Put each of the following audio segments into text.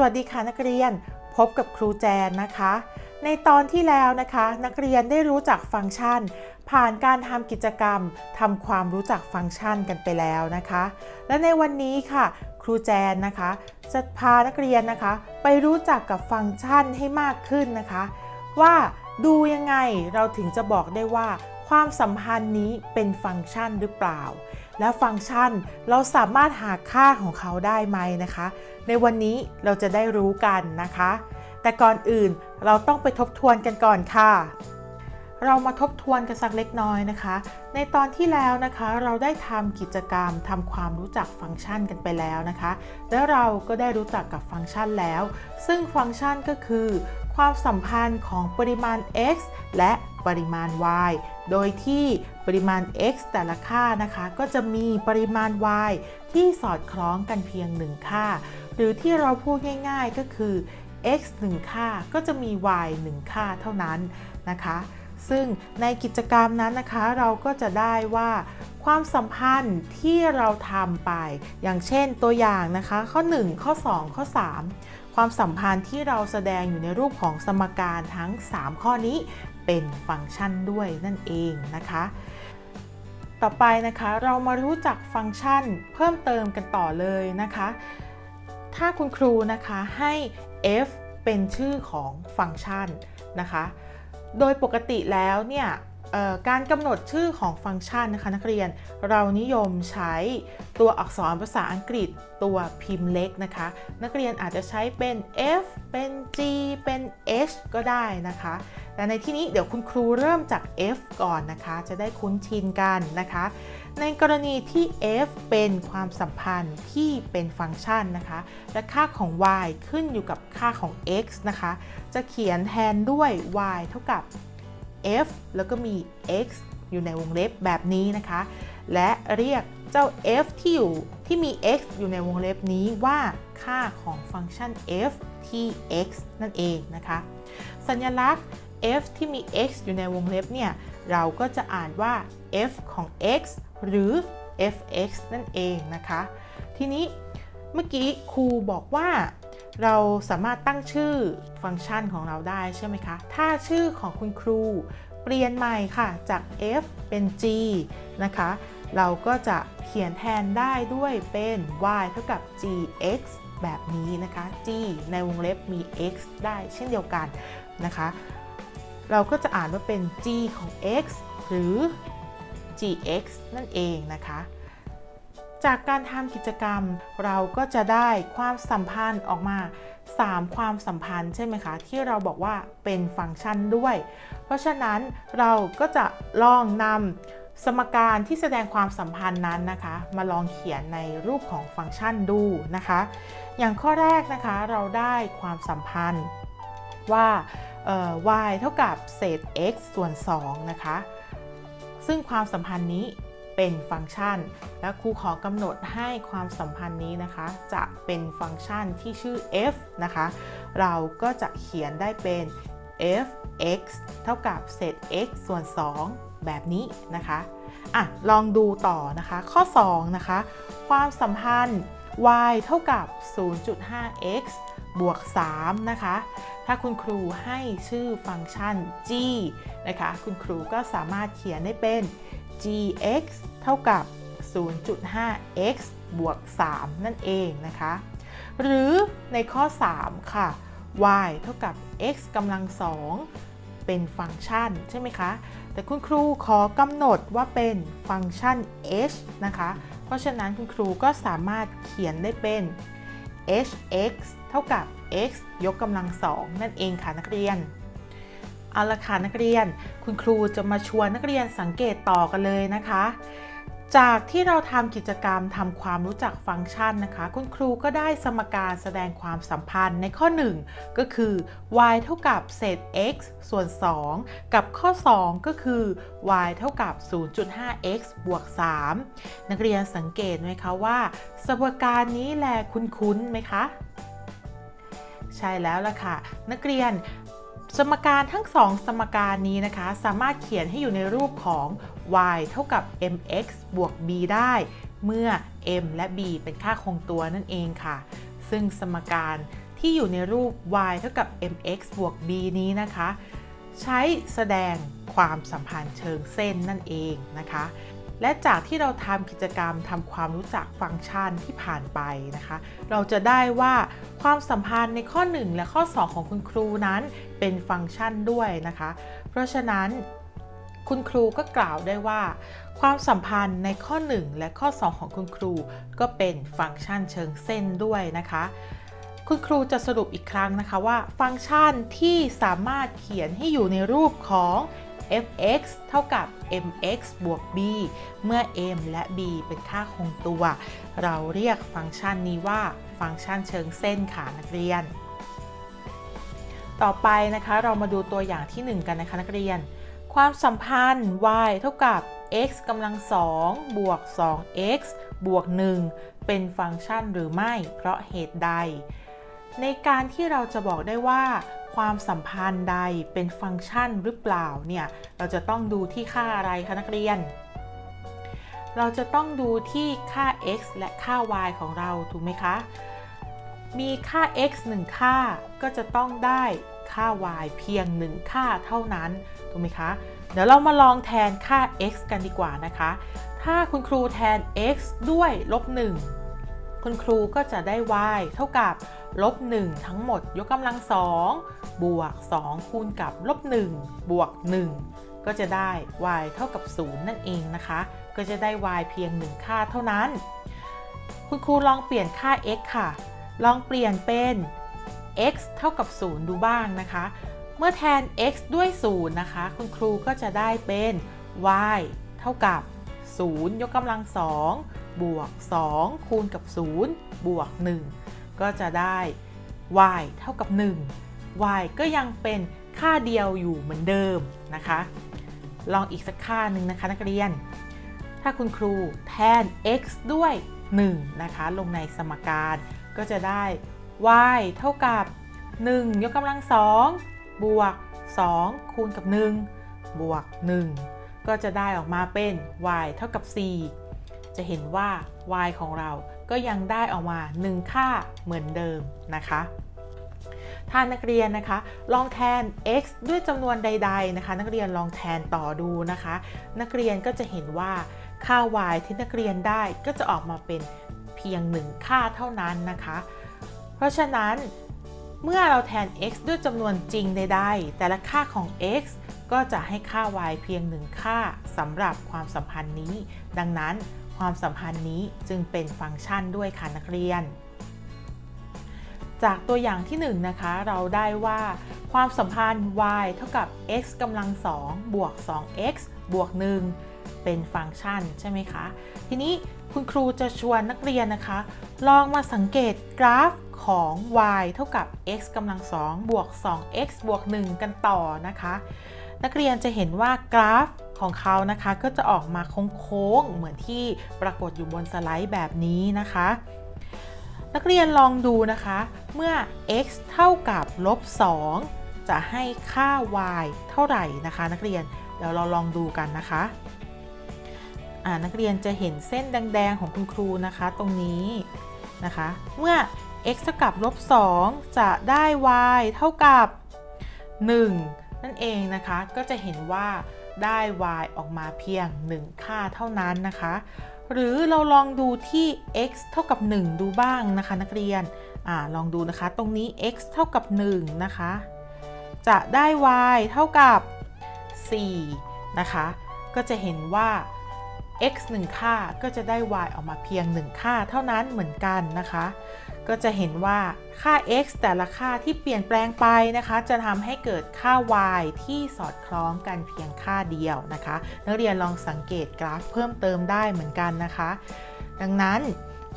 สวัสดีค่ะนักเรียนพบกับครูแจนนะคะ ในตอนที่แล้วนะคะ นักเรียนได้รู้จักฟังก์ชัน ผ่านการทำกิจกรรมทำความรู้จักฟังก์ชันกันไปแล้วนะคะ และในวันนี้ค่ะ ครูแจนนะคะจะพานักเรียนนะคะ ไปรู้จักกับฟังก์ชันให้มากขึ้นนะคะ ว่าดูยังไงเราถึงจะบอกได้ว่า ความสัมพันธ์นี้เป็นฟังก์ชันหรือเปล่า และฟังก์ชันเราสามารถหาค่าของเขาได้ไหมนะคะ ในวันนี้เราจะได้รู้กันนะคะ แต่ก่อนอื่นเราต้องไปทบทวนกันก่อนค่ะเรามาทบทวนกันสักเล็กน้อยนะคะ ในตอนที่แล้วนะคะเราได้ทำกิจกรรมทำความรู้จักฟังก์ชันกันไปแล้วนะคะ แล้วเราก็ได้รู้จักกับฟังก์ชันแล้ว ซึ่งฟังก์ชันก็คือ ความสัมพันธ์ของปริมาณ x และ ปริมาณ y โดยที่ปริมาณ x แต่ละค่านะคะ ก็จะมีปริมาณ y ที่สอดคล้องกันเพียง 1 ค่า หรือที่เราพูดง่าย ๆ ก็คือ x 1 ค่าก็จะมี y 1 ค่าเท่านั้นนะคะ ซึ่งในกิจกรรมนั้นนะคะเราก็จะได้ว่าความสัมพันธ์ที่เราทำไป อย่างเช่นตัวอย่างนะคะ ข้อ 1 ข้อ 2 ข้อ 3 ความสัมพันธ์ที่เราแสดงอยู่ในรูปของสมการทั้ง 3 ข้อนี้ เป็นฟังก์ชันด้วยนั่นเองนะคะ ต่อไปนะคะเรามารู้จักฟังก์ชันเพิ่มเติมกันต่อเลยนะคะ ถ้าคุณครูนะคะให้ f เป็นชื่อของฟังก์ชันนะคะ โดยปกติแล้วเนี่ยการกำหนดชื่อของฟังก์ชันนะคะนักเรียนเรานิยมใช้ตัวอักษรภาษาอังกฤษตัวพิมพ์เล็กนะคะ นักเรียนอาจจะใช้เป็น f เป็น g เป็น h ก็ได้นะคะ แต่ในที่นี้เดี๋ยวคุณครูเริ่มจาก f ก่อนนะคะ จะได้คุ้นชินกันนะคะ ในกรณีที่ f เป็นความสัมพันธ์ที่เป็นฟังก์ชันนะคะ และค่าของ y ขึ้นอยู่กับค่าของ x นะคะ จะเขียนแทนด้วย y เท่ากับ f แล้วก็มี x อยู่ในวงเล็บแบบนี้นะคะ และเรียกเจ้า f ที่อยู่ที่มี x อยู่ในวงเล็บนี้ว่าค่าของฟังก์ชัน f ที่ x นั่นเองนะคะ สัญลักษณ์ f ที่มี x อยู่ในวงเล็บเนี่ย เราก็จะอ่านว่า f ของ x หรือ fx นั่นเองนะคะ ทีนี้เมื่อกี้ครูบอกว่าเราสามารถตั้งชื่อฟังก์ชันของเราได้ใช่ไหมคะ ถ้าชื่อของคุณครูเปลี่ยนใหม่ค่ะจาก f เป็น g นะคะ เราก็จะเขียนแทนได้ด้วยเป็น y เท่ากับ gx แบบนี้นะคะ g ในวงเล็บมี x ได้เช่นเดียวกันนะคะ เราก็จะอ่านว่าเป็น g ของ x หรือ gx นั่นเองนะคะ จากการทำกิจกรรมเราก็จะได้ความสัมพันธ์ออกมา 3 ความสัมพันธ์ใช่ไหมคะ ที่เราบอกว่าเป็นฟังก์ชันด้วย เพราะฉะนั้นเราก็จะลองนำสมการที่แสดงความสัมพันธ์นั้นนะคะ มาลองเขียนในรูปของฟังก์ชันดูนะคะ อย่างข้อแรกนะคะเราได้ความสัมพันธ์ว่า y เท่ากับเศษ x ส่วน 2 นะคะ ซึ่งความสัมพันธ์นี้เป็นฟังก์ชัน และครูขอกำหนดให้ความสัมพันธ์นี้นะคะ จะเป็นฟังก์ชันที่ชื่อ f นะคะ เราก็จะเขียนได้เป็น f(x) เท่ากับเศษ x ส่วน 2 แบบนี้นะคะอะลองดูต่อนะคะ ข้อ 2 นะคะ ความสัมพันธ์ y เท่ากับ 0.5x บวก 3 นะคะ ถ้าคุณครูให้ชื่อฟังก์ชัน g นะคะ คุณครูก็สามารถเขียนได้เป็น gx เท่ากับ 0.5x บวก 3 นั่นเองนะคะ หรือในข้อ 3 ค่ะ y เท่ากับ x กำลัง 2 เป็นฟังก์ชันใช่ไหมคะ แต่คุณครูขอกำหนดว่าเป็นฟังก์ชัน h นะคะ เพราะฉะนั้นคุณครูก็สามารถเขียนได้เป็น hx เท่ากับ x ยกกำลังสองนั่นเองค่ะนักเรียน เอาละค่ะนักเรียน คุณครูจะมาชวนนักเรียนสังเกตต่อกันเลยนะคะ จากที่เราทำกิจกรรมทำความรู้จักฟังก์ชันนะคะ คุณครูก็ได้สมการแสดงความสัมพันธ์ในข้อ 1 ก็คือ y เท่ากับเศษ x ส่วน 2 กับข้อ 2 ก็คือ y เท่ากับ 0.5x บวก 3 นักเรียนสังเกตไหมคะว่า สมการนี้แลคุ้นๆไหมคะใช่แล้วล่ะค่ะ นักเรียน สมการทั้งสองสมการนี้นะคะ สามารถเขียนให้อยู่ในรูปของ y เท่ากับ mx บวก b ได้ เมื่อ m และ b เป็นค่าคงตัวนั่นเองค่ะ ซึ่งสมการที่อยู่ในรูป y เท่ากับ mx บวก b นี้นะคะ ใช้แสดงความสัมพันธ์เชิงเส้นนั่นเองนะคะ และจากที่เราทำกิจกรรมทำความรู้จักฟังก์ชันที่ผ่านไปนะคะ เราจะได้ว่าความสัมพันธ์ในข้อ 1 และข้อ 2 ของคุณครูนั้นเป็นฟังก์ชันด้วยนะคะ เพราะฉะนั้นคุณครูก็กล่าวได้ว่า ความสัมพันธ์ในข้อ 1 และข้อ 2 ของคุณครู ก็เป็นฟังก์ชันเชิงเส้นด้วยนะคะ คุณครูจะสรุปอีกครั้งนะคะว่า ฟังก์ชันที่สามารถเขียนให้อยู่ในรูปของ f(x) เท่ากับ mx บวก b เมื่อ m และ b เป็นค่าคงตัว เราเรียกฟังก์ชันนี้ว่าฟังก์ชันเชิงเส้นค่ะนักเรียน ต่อไปนะคะเรามาดูตัวอย่างที่ 1 กันนะคะนักเรียน ความสัมพันธ์ y เท่ากับ x กำลัง2บวก 2x บวก 1 เป็นฟังก์ชันหรือไม่ เพราะเหตุใด ในการที่เราจะบอกได้ว่า ความสัมพันธ์ใดเป็นฟังก์ชันหรือเปล่าเนี่ยเราจะต้องดูที่ค่าอะไรคะนักเรียน เราจะต้องดูที่ค่า x และค่า y ของเราถูกไหมคะ มีค่า x 1 ค่าก็จะต้องได้ค่า y เพียง 1 ค่าเท่านั้นถูกไหมคะ เดี๋ยวเรามาลองแทนค่า x กันดีกว่านะคะ ถ้าคุณครูแทน x ด้วยลบ1คุณครูก็จะได้ y เท่ากับลบ 1 ทั้งหมดยกกำลัง2บวก 2 คูณกับลบ 1 บวก 1 ก็จะได้ y เท่ากับ 0 นั่นเองนะคะ ก็จะได้ y เพียง 1 ค่าเท่านั้น คุณครูลองเปลี่ยนค่า x ค่ะ ลองเปลี่ยนเป็น x เท่ากับ 0 ดูบ้างนะคะ เมื่อแทน x ด้วย 0 นะคะ คุณครูก็จะได้เป็น y เท่ากับ 0 ยกกำลัง2บวก 2 คูณกับ 0 บวก 1 ก็จะได้ y เท่ากับ 1 y ก็ยังเป็นค่าเดียวอยู่เหมือนเดิมนะคะ ลองอีกสักค่าหนึ่งนะคะนักเรียน ถ้าคุณครูแทน x ด้วย 1 นะคะ ลงในสมการก็จะได้ y เท่ากับ 1 ยกกำลัง2บวก 2 คูณกับ 1 บวก 1 ก็จะได้ออกมาเป็น y เท่ากับ 4 จะเห็นว่า y ของเรา ก็ยังได้ออกมา 1 ค่าเหมือนเดิมนะคะถ้านักเรียนนะคะ ลองแทน x ด้วยจำนวนใด ๆนะคะ นักเรียนลองแทนต่อดูนะคะ นักเรียนก็จะเห็นว่าค่า y ที่นักเรียนได้ก็จะออกมาเป็นเพียง1ค่าเท่านั้นนะคะ เพราะฉะนั้นเมื่อเราแทน x ด้วยจำนวนจริงใดๆแต่ละค่าของ x ก็จะให้ค่า y เพียง1ค่าสำหรับความสัมพันธ์นี้ ดังนั้น ความสัมพันธ์นี้จึงเป็นฟังก์ชันด้วยค่ะนักเรียน จากตัวอย่างที่1นนะคะเราได้ว่าความสัมพันธ์ y เท่ากับ x กำลัง2บวก 2x บวก 1 เป็นฟังก์ชันใช่ไหมคะ ทีนี้คุณครูจะชวนนักเรียนนะคะ ลองมาสังเกตกราฟของ y เท่ากับ x กำลัง2บวก 2x บวก 1 กันต่อนะคะ นักเรียนจะเห็นว่ากราฟ ของเขานะคะก็จะออกมาโค้งๆเหมือนที่ปรากฏอยู่บนสไลด์แบบนี้นะคะ นักเรียนลองดูนะคะ เมื่อ x เท่ากับลบ 2 จะให้ค่า y เท่าไหร่นะคะ นักเรียนเดี๋ยวเราลองดูกันนะคะนักเรียนจะเห็นเส้นแดงๆของคุณครูนะคะตรงนี้นะคะ เมื่อ x เท่ากับลบ 2 จะได้ y เท่ากับ 1 นั่นเองนะคะ ก็จะเห็นว่า ได้ y ออกมาเพียง 1 ค่าเท่านั้นนะคะ หรือเราลองดูที่ x เท่ากับ 1 ดูบ้างนะคะ นักเรียนอลองดูนะคะ ตรงนี้ x เท่ากับ 1 นะคะ จะได้ y เท่ากับ 4 นะคะ ก็จะเห็นว่า x 1 ค่าก็จะได้ y ออกมาเพียง 1 ค่าเท่านั้นเหมือนกันนะคะ ก็จะเห็นว่าค่า x แต่ละค่าที่เปลี่ยนแปลงไปนะคะ จะทำให้เกิดค่า y ที่สอดคล้องกันเพียงค่าเดียวนะคะ นักเรียนลองสังเกตกราฟเพิ่มเติมได้เหมือนกันนะคะ ดังนั้น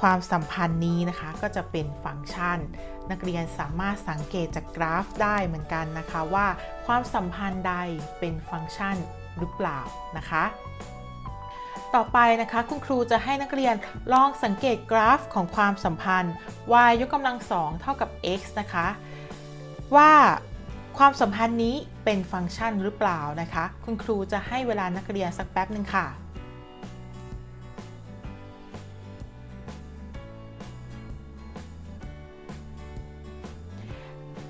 ความสัมพันธ์นี้นะคะก็จะเป็นฟังก์ชัน นักเรียนสามารถสังเกตจากกราฟได้เหมือนกันนะคะว่า ความสัมพันธ์ใดเป็นฟังก์ชันหรือเปล่านะคะ ต่อไปนะคะ คุณครูจะให้นักเรียนลองสังเกตกราฟของความสัมพันธ์ y ยกกำลังสองเท่ากับ x นะคะ ว่าความสัมพันธ์นี้เป็นฟังก์ชันหรือเปล่านะคะ คุณครูจะให้เวลานักเรียนสักแป๊บหนึ่งค่ะ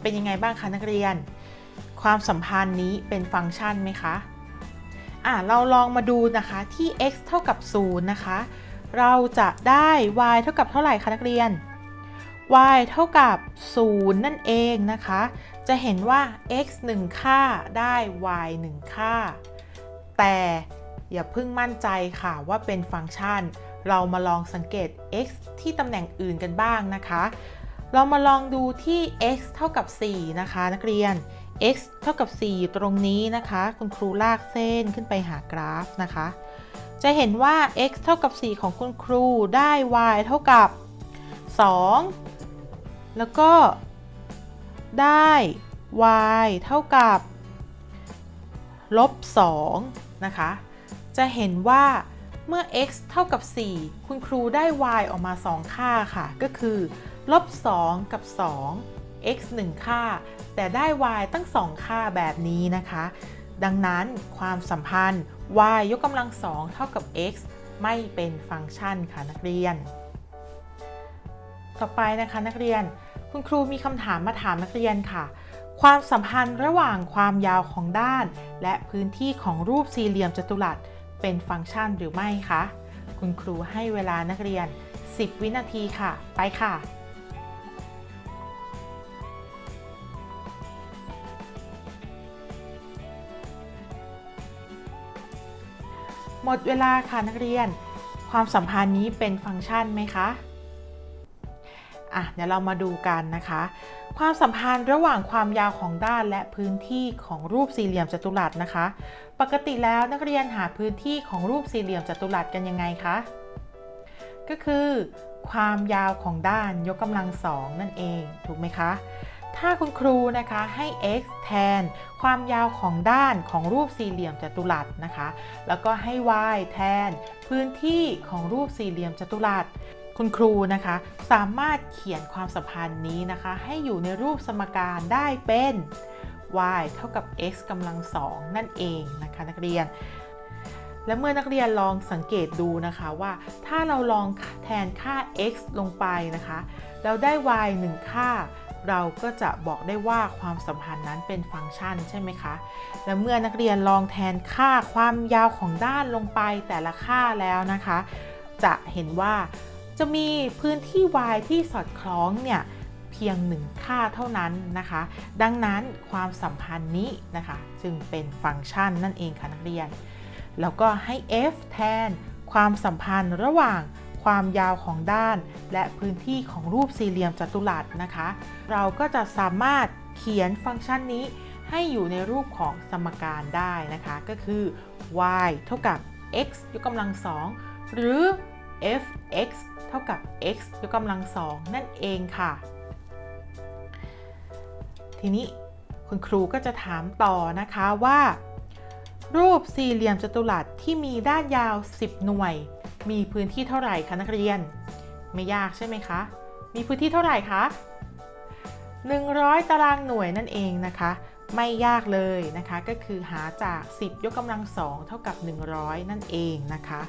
เป็นยังไงบ้างคะนักเรียน ความสัมพันธ์นี้เป็นฟังก์ชันไหมคะ อะเราลองมาดูนะคะที่ x เท่ากับ 0 นะคะ เราจะได้ y เท่ากับเท่าไหร่คะนักเรียน y เท่ากับ 0 นั่นเองนะคะ จะเห็นว่า x 1 ค่าได้ y 1 ค่า แต่อย่าเพิ่งมั่นใจค่ะว่าเป็นฟังก์ชัน เรามาลองสังเกต x ที่ตำแหน่งอื่นกันบ้างนะคะ เรามาลองดูที่ x เท่ากับ 4 นะคะ นักเรียน x เท่ากับ 4 ตรงนี้นะคะ คุณครูลากเส้นขึ้นไปหากราฟนะคะ จะเห็นว่า x เท่ากับ 4 ของคุณครูได้ y เท่ากับ 2 แล้วก็ได้ y เท่ากับลบ2นะคะ จะเห็นว่าเมื่อ x เท่ากับ 4 คุณครูได้ y ออกมา 2 ค่าค่ะ ก็คือลบ2กับ 2 x 1 ค่า แต่ได้ y ตั้ง 2 ค่าแบบนี้นะคะ ดังนั้นความสัมพันธ์ y ยกกำลัง2เท่ากับ x ไม่เป็นฟังก์ชันค่ะนักเรียน ต่อไปนะคะนักเรียน คุณครูมีคำถามมาถามนักเรียนค่ะ ความสัมพันธ์ระหว่างความยาวของด้าน และพื้นที่ของรูปสี่เหลี่ยมจัตุรัสเป็นฟังก์ชันหรือไม่คะ คุณครูให้เวลานักเรียน 10 วินาทีค่ะ ไปค่ะ หมดเวลาค่ะนักเรียน ความสัมพันธ์นี้เป็นฟังก์ชันไหมคะอะเดี๋ยวเรามาดูกันนะคะ ความสัมพันธ์ระหว่างความยาวของด้านและพื้นที่ของรูปสี่เหลี่ยมจัตุรัสนะคะ ปกติแล้วนักเรียนหาพื้นที่ของรูปสี่เหลี่ยมจัตุรัสกันยังไงคะก็คือ ความยาวของด้านยกกำลังสองนั่นเองถูกไหมคะ ถ้าคุณครูนะคะให้ x แทน ความยาวของด้านของรูปสี่เหลี่ยมจัตุรัสนะคะ แล้วก็ให้ y แทน พื้นที่ของรูปสี่เหลี่ยมจัตุรัส คุณครูนะคะสามารถเขียนความสัมพันธ์นี้นะคะ ให้อยู่ในรูปสมการได้เป็น y เท่ากับ x กำลังสองนั่นเองนะคะนักเรียน และเมื่อนักเรียนลองสังเกตดูนะคะว่าถ้าเราลองแทนค่า x ลงไปนะคะ เราได้ y 1 ค่า เราก็จะบอกได้ว่าความสัมพันธ์นั้นเป็นฟังก์ชันใช่ไหมคะ และเมื่อนักเรียนลองแทนค่าความยาวของด้านลงไปแต่ละค่าแล้วนะคะ จะเห็นว่าจะมีพื้นที่ y ที่สอดคล้องเนี่ยเพียงหนึ่งค่าเท่านั้นนะคะ ดังนั้นความสัมพันธ์นี้นะคะ จึงเป็นฟังก์ชันนั่นเองค่ะนักเรียน แล้วก็ให้ f แทนความสัมพันธ์ระหว่าง ความยาวของด้าน และพื้นที่ของรูปสี่เหลี่ยมจัตุรัสนะคะ เราก็จะสามารถเขียนฟังก์ชันนี้ให้อยู่ในรูปของสมการได้นะคะ ก็คือ y เท่ากับ x ยกกำลังสองหรือ f(x) เท่ากับ x ยกกำลังสองนั่นเองค่ะ ทีนี้คุณครูก็จะถามต่อนะคะว่า รูปสี่เหลี่ยมจัตุรัสที่มีด้านยาว 10 หน่วย มีพื้นที่เท่าไหร่คะนักเรียน ไม่ยากใช่ไหมคะ มีพื้นที่เท่าไหร่คะ 100 ตารางหน่วยนั่นเองนะคะ ไม่ยากเลยนะคะ ก็คือหาจาก 10 ยกกำลังสองเท่ากับ 100 นั่นเองนะคะ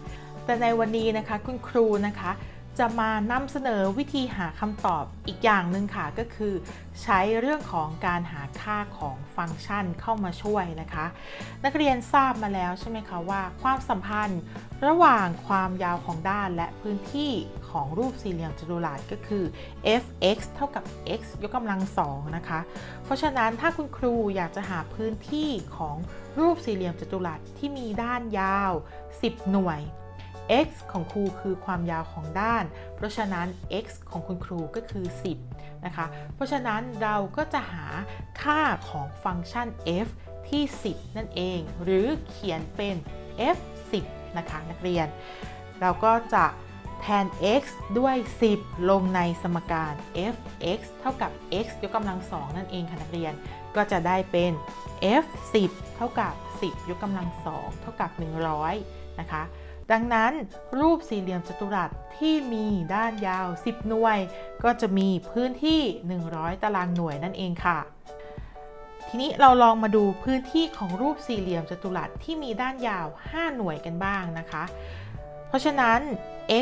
แต่ในวันนี้นะคะคุณครูนะคะ จะมานำเสนอวิธีหาคำตอบอีกอย่างหนึ่งค่ะก็คือ ใช้เรื่องของการหาค่าของฟังก์ชันเข้ามาช่วยนะคะ นักเรียนทราบมาแล้วใช่ไหมคะว่าความสัมพันธ์ระหว่างความยาวของด้านและพื้นที่ของรูปสี่เหลี่ยมจัตุรัสก็คือ f(x) เท่ากับ x ยกกำลังสองนะคะ เพราะฉะนั้นถ้าคุณครูอยากจะหาพื้นที่ของรูปสี่เหลี่ยมจัตุรัสที่มีด้านยาว 10 หน่วย x ของครูคือความยาวของด้าน เพราะฉะนั้น x ของคุณครูก็คือ 10 นะคะ เพราะฉะนั้นเราก็จะหาค่าของฟังก์ชัน f ที่ 10 นั่นเอง หรือเขียนเป็น f 10 นะคะนักเรียน เราก็จะแทน x ด้วย 10 ลงในสมการ f(x) เท่ากับ x ยกกำลังสองนั่นเองค่ะนักเรียน ก็จะได้เป็น f 10 เท่ากับ 10 ยกกำลังสองเท่ากับ 100 นะคะ ดังนั้นรูปสี่เหลี่ยมจัตุรัสที่มีด้านยาว 10 หน่วย ก็จะมีพื้นที่ 100 ตารางหน่วยนั่นเองค่ะ ทีนี้เราลองมาดูพื้นที่ของรูปสี่เหลี่ยมจัตุรัสที่มีด้านยาว 5 หน่วยกันบ้างนะคะ เพราะฉะนั้น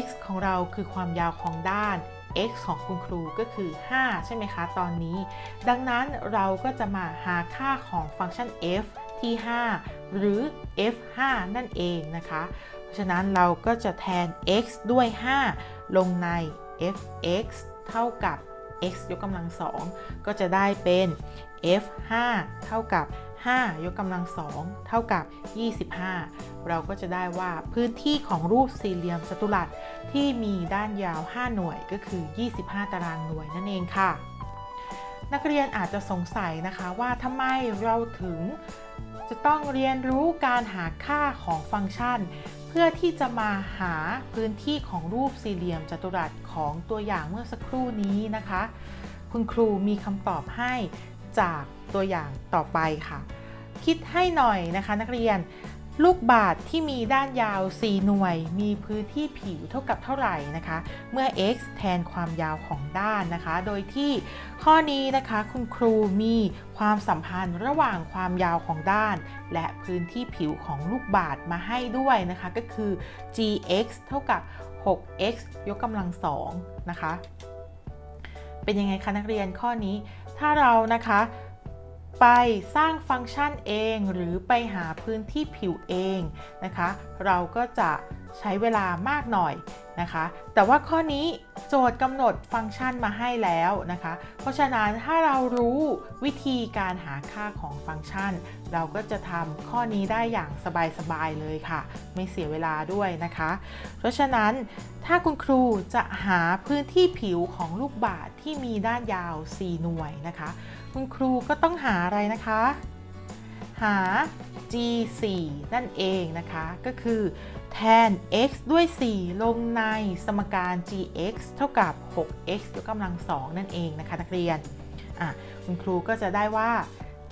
x ของเราคือความยาวของด้าน x ของคุณครูก็คือ 5 ใช่ไหมคะ ตอนนี้ ดังนั้นเราก็จะมาหาค่าของฟังก์ชัน f ที่ 5 หรือ f5 นั่นเองนะคะ ราะฉะนั้นเราก็จะแทน x ด้วย 5 ลงใน f(x) เท่ากับ x ยกกำลัง2ก็จะได้เป็น f5 เท่ากับ 5 ยกกำลัง2เท่ากับ 25 เราก็จะได้ว่าพื้นที่ของรูปสี่เหลี่ยมจัตุรัสที่มีด้านยาว 5 หน่วยก็คือ 25 ตารางหน่วยนั่นเองค่ะ นักเรียนอาจจะสงสัยนะคะว่าทำไมเราถึงจะต้องเรียนรู้การหาค่าของฟังก์ชัน เพื่อที่จะมาหาพื้นที่ของรูปสี่เหลี่ยมจัตุรัสของตัวอย่างเมื่อสักครู่นี้นะคะ คุณครูมีคำตอบให้จากตัวอย่างต่อไปค่ะ คิดให้หน่อยนะคะ นักเรียน ลูกบาศก์ที่มีด้านยาว 4 หน่วย มีพื้นที่ผิวเท่ากับเท่าไหร่นะคะ เมื่อ x แทนความยาวของด้านนะคะ โดยที่ข้อนี้นะคะคุณครูมีความสัมพันธ์ระหว่างความยาวของด้าน และพื้นที่ผิวของลูกบาศก์มาให้ด้วยนะคะ ก็คือ gx เท่ากับ 6x ยกกำลัง2นะคะ เป็นยังไงคะนักเรียนข้อนี้ ถ้าเรานะคะ ไปสร้างฟังก์ชันเองหรือไปหาพื้นที่ผิวเองนะคะ เราก็จะใช้เวลามากหน่อย นะคะ แต่ว่าข้อนี้โจทย์กำหนดฟังก์ชันมาให้แล้วนะคะ เพราะฉะนั้นถ้าเรารู้วิธีการหาค่าของฟังก์ชัน เราก็จะทำข้อนี้ได้อย่างสบายๆเลยค่ะ ไม่เสียเวลาด้วยนะคะ เพราะฉะนั้นถ้าคุณครูจะหาพื้นที่ผิวของลูกบาศก์ที่มีด้านยาว 4 หน่วยนะคะ คุณครูก็ต้องหาอะไรนะคะ หา g4 นั่นเองนะคะ ก็คือ แทน x ด้วย 4 ลงในสมการ gx เท่ากับ 6x ยกกำลัง 2 นั่นเองนะคะนักเรียนอะคุณครูก็จะได้ว่า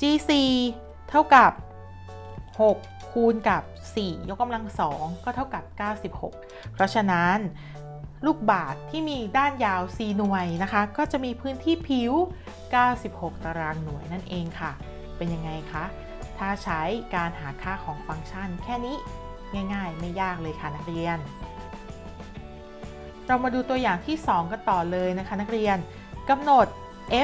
g4 เท่ากับ 6 คูณกับ 4 ยกกำลัง 2 ก็เท่ากับ 96 เพราะฉะนั้น ลูกบาศก์ที่มีด้านยาว 4 หน่วยนะคะ ก็จะมีพื้นที่ผิว 96 ตารางหน่วยนั่นเองค่ะ เป็นยังไงคะ ถ้าใช้การหาค่าของฟังก์ชันแค่นี้ ง่ายๆ ไม่ยากเลยค่ะนักเรียน เรามาดูตัวอย่างที่ 2 กันต่อเลยนะคะนักเรียนกำหนด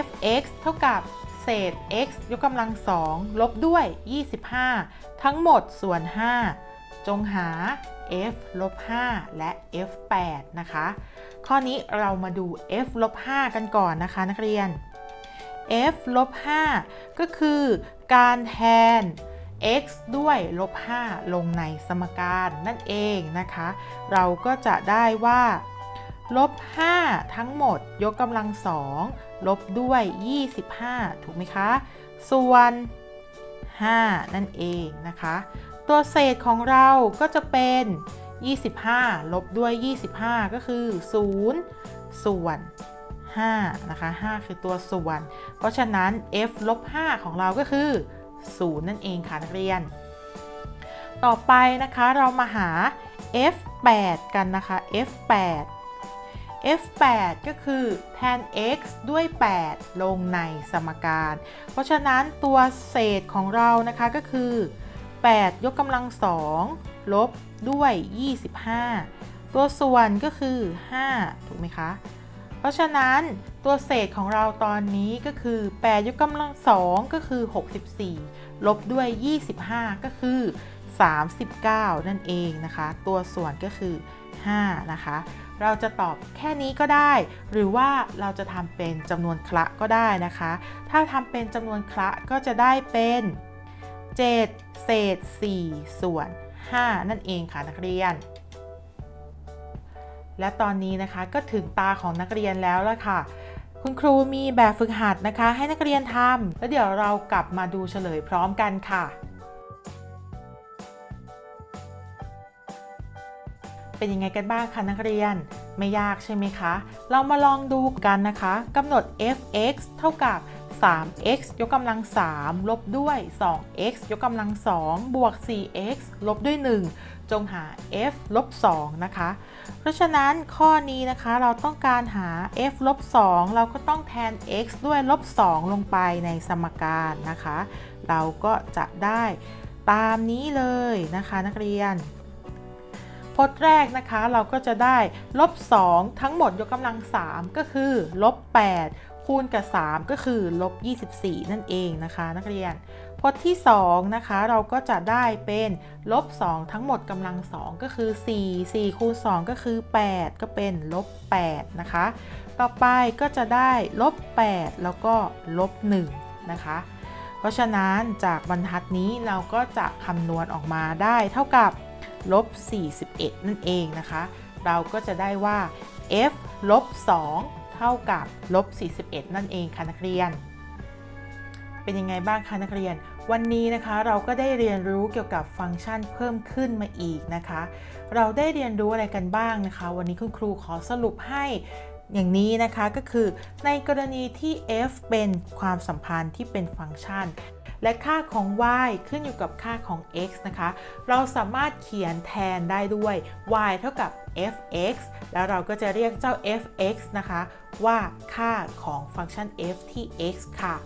f(x) เท่ากับเศษ x ยกกำลัง2ลบด้วย 25 ทั้งหมดส่วน 5 จงหา f ลบ5และ f 8นะคะ ข้อนี้เรามาดู f ลบ5กันก่อนนะคะนักเรียน f ลบ5ก็คือการแทน x ด้วยลบ 5 ลงในสมการนั่นเองนะคะ เราก็จะได้ว่าลบ 5 ทั้งหมดยกกำลัง2ลบด้วย 25 ถูกไหมคะ ส่วน 5 นั่นเองนะคะ ตัวเศษของเราก็จะเป็น 25 ลบด้วย 25 ก็คือ 0 ส่วน 5 นะคะ 5 คือตัวส่วน เพราะฉะนั้น f ลบ 5 ของเราก็คือ 0 นั่นเองค่ะนักเรียน ต่อไปนะคะเรามาหา f8 กันนะคะ f8 f8 ก็คือแทน x ด้วย 8 ลงในสมการ เพราะฉะนั้นตัวเศษของเรานะคะก็คือ 8 ยกกำลัง2ลบด้วย 25 ตัวส่วนก็คือ 5 ถูกไหมคะ เพราะฉะนั้น ตัวเศษของเราตอนนี้ก็คือ 8 ยกกำลัง2ก็คือ 64 ลบด้วย 25 ก็คือ 39 นั่นเองนะคะ ตัวส่วนก็คือ 5 นะคะ เราจะตอบแค่นี้ก็ได้ หรือว่าเราจะทำเป็นจำนวนคละก็ได้นะคะ ถ้าทำเป็นจำนวนคละก็จะได้เป็น 7 เศษ 4 ส่วน 5 นั่นเองค่ะนักเรียนและตอนนี้นะคะก็ถึงตาของนักเรียนแล้วละค่ะ คุณครูมีแบบฝึกหัดนะคะ ให้นักเรียนทำแล้วเดี๋ยวเรากลับมาดูเฉลยพร้อมกันค่ะ เป็นยังไงกันบ้างคะนักเรียน ไม่ยากใช่ไหมคะ เรามาลองดูกันนะคะกำหนด f(x) เท่ากับ 3x ยกกำลัง 3 ลบด้วย 2x ยกกำลัง 2 บวก 4x ลบด้วย 1 จงหา f ลบ 2 นะคะ เพราะฉะนั้นข้อนี้นะคะเราต้องการหา f ลบ 2 เราก็ต้องแทน x ด้วยลบ 2 ลงไปในสมการนะคะ เราก็จะได้ตามนี้เลยนะคะนักเรียนพจน์แรกนะคะเราก็จะได้ลบ 2 ทั้งหมดยกกำลัง 3 ก็คือลบ8 คูณกับ 3 ก็คือลบ 24 นั่นเองนะคะ นักเรียนพจน์ที่ 2 นะคะ เราก็จะได้เป็นลบ 2 ทั้งหมดกำลัง 2 ก็คือ 4 4 คูณ 2 ก็คือ 8 ก็เป็นลบ 8 นะคะ ต่อไปก็จะได้ลบ 8 แล้วก็ลบ 1 นะคะ เพราะฉะนั้นจากบรรทัดนี้เราก็จะคำนวณออกมาได้เท่ากับลบ 41 นั่นเองนะคะ เราก็จะได้ว่า f ลบ 2 เท่ากับลบ 41 นั่นเองค่ะนักเรียน เป็นยังไงบ้างคะนักเรียน วันนี้นะคะเราก็ได้เรียนรู้เกี่ยวกับฟังก์ชันเพิ่มขึ้นมาอีกนะคะ เราได้เรียนรู้อะไรกันบ้างนะคะ วันนี้คุณครูขอสรุปให้ อย่างนี้นะคะก็คือในกรณีที่ f เป็นความสัมพันธ์ที่เป็นฟังก์ชัน และค่าของ y ขึ้นอยู่กับค่าของ x นะคะ เราสามารถเขียนแทนได้ด้วย y เท่ากับ fx แล้วเราก็จะเรียกเจ้า fx นะคะ ว่าค่าของฟังก์ชัน f ที่ x ค่ะ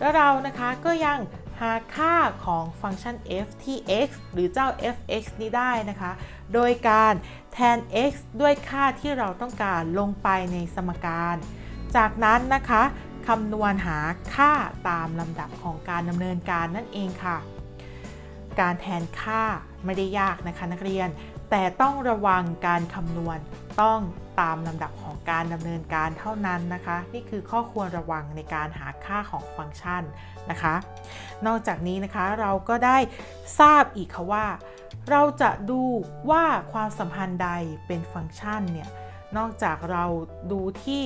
แล้วเรานะคะก็ยังหาค่าของฟังก์ชัน f ที่ x หรือเจ้า fx นี้ได้นะคะ โดยการแทน x ด้วยค่าที่เราต้องการลงไปในสมการ จากนั้นนะคะคำนวณหาค่าตามลำดับของการดำเนินการนั่นเองค่ะ การแทนค่าไม่ได้ยากนะคะนักเรียน แต่ต้องระวังการคำนวณต้องตามลำดับของการดำเนินการเท่านั้นนะคะ นี่คือข้อควรระวังในการหาค่าของฟังก์ชันนะคะ นอกจากนี้นะคะเราก็ได้ทราบอีกค่ะว่า เราจะดูว่าความสัมพันธ์ใดเป็นฟังก์ชันเนี่ยนอกจากเราดูที่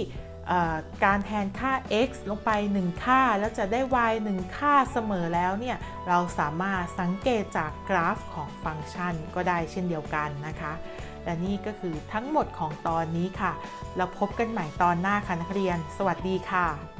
การแทนค่า x ลงไป 1 ค่า แล้วจะได้ y 1 ค่าเสมอแล้วเนี่ยเราสามารถสังเกตจากกราฟของฟังก์ชันก็ได้เช่นเดียวกันนะคะ และนี่ก็คือทั้งหมดของตอนนี้ค่ะ เราพบกันใหม่ตอนหน้าค่ะนักเรียน สวัสดีค่ะ